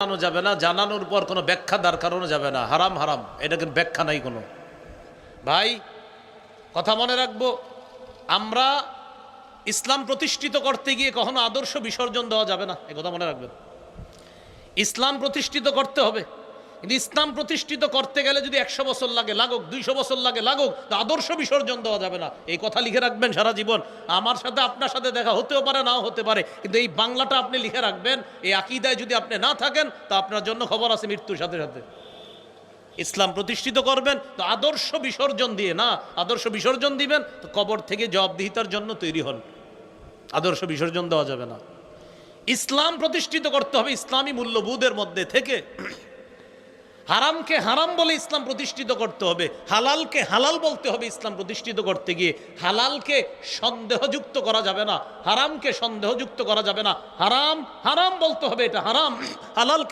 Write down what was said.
জানানো যাবে না, জানানোর পর কোনো ব্যাখ্যা দাঁড় করানো যাবে না। হারাম হারাম। এটা কিন্তু ব্যাখ্যা নাই কোনো। ভাই, কথা মনে রাখব, আমরা ইসলাম প্রতিষ্ঠিত করতে গিয়ে কখনো আদর্শ বিসর্জন দেওয়া যাবে না। এ কথা মনে রাখবেন। ইসলাম প্রতিষ্ঠিত করতে হবে। কিন্তু ইসলাম প্রতিষ্ঠিত করতে গেলে যদি একশো বছর লাগে, লাগুক, দুইশো বছর লাগে, লাগুক, তো আদর্শ বিসর্জন দেওয়া যাবে না। এই কথা লিখে রাখবেন সারা জীবন। আমার সাথে, আপনার সাথে দেখা হতেও পারে, নাও হতে পারে। কিন্তু এই বাংলাটা আপনি লিখে রাখবেন, এই আকিদায় যদি আপনি না থাকেন, তা আপনার জন্য খবর আছে মৃত্যুর সাথে সাথে। ইসলাম প্রতিষ্ঠিত করবেন, তো আদর্শ বিসর্জন দিয়ে না, আদর্শ বিসর্জন দিবেন, তো কবর থেকে জবাবদিহিতার জন্য তৈরি হন। আদর্শ বিসর্জন দেওয়া যাবে না। ইসলাম প্রতিষ্ঠিত করতে হবে ইসলামী মূল্যবোধের মধ্যে থেকে। হারামকে হারাম বলে ইসলাম প্রতিষ্ঠিত করতে হবে, হালালকে হালাল বলতে হবে ইসলাম প্রতিষ্ঠিত করতে গিয়ে, হালালকে সন্দেহযুক্ত করা যাবে না, হারামকে সন্দেহযুক্ত করা যাবে না, হারাম হারাম বলতে হবে এটা, হারাম, হালালকে